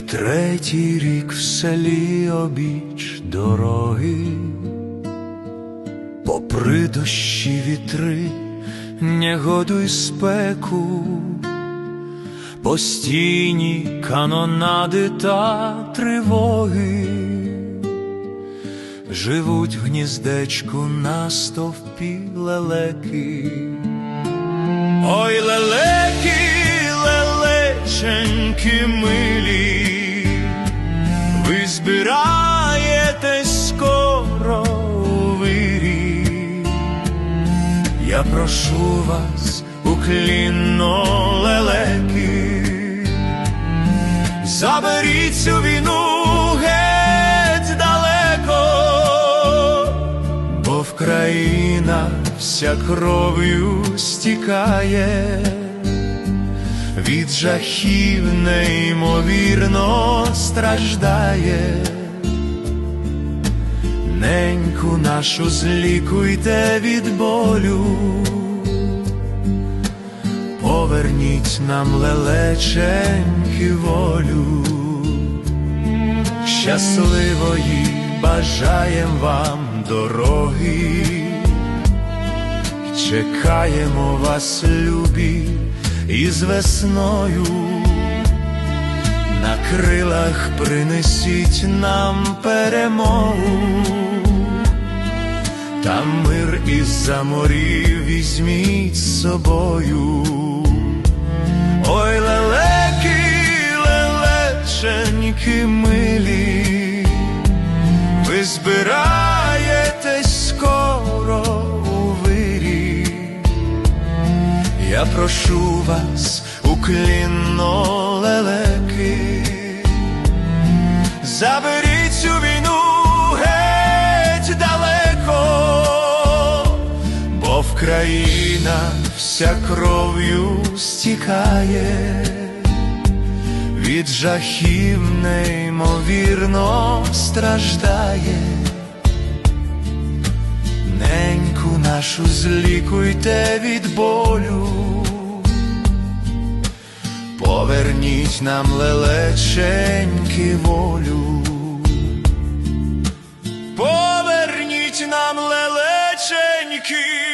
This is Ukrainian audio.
третій рік в селі обіч дороги, попри дощі вітри, негоду й спеку, постійні канонади та тривоги, живуть в гніздечку на стовпі лелеки. Ой, лелеки, лелеченьки ви збираєтесь скоро вирі. Я прошу вас, уклінно лелеки, заберіть цю війну геть далеко, бо в країна вся кров'ю стікає, від жахів неймовірно страждає. Неньку нашу злікуйте від болю, поверніть нам лелеченьки волю, щасливої бажаєм вам дороги, чекаємо вас, любі, із весною. На крилах принесіть нам перемогу, та мир із-за морів візьміть з собою. Ой, лелеки, лелеченьки милі, ви збираєтесь скоро у вирі. Я прошу вас, уклінно лелеки, заберіть цю війну геть далеко, бо в країна вся кров'ю стікає, від жахів неймовірно страждає. Неньку нашу злікуйте від болю, поверніть нам лелеченьки волю, поверніть нам лелеченьки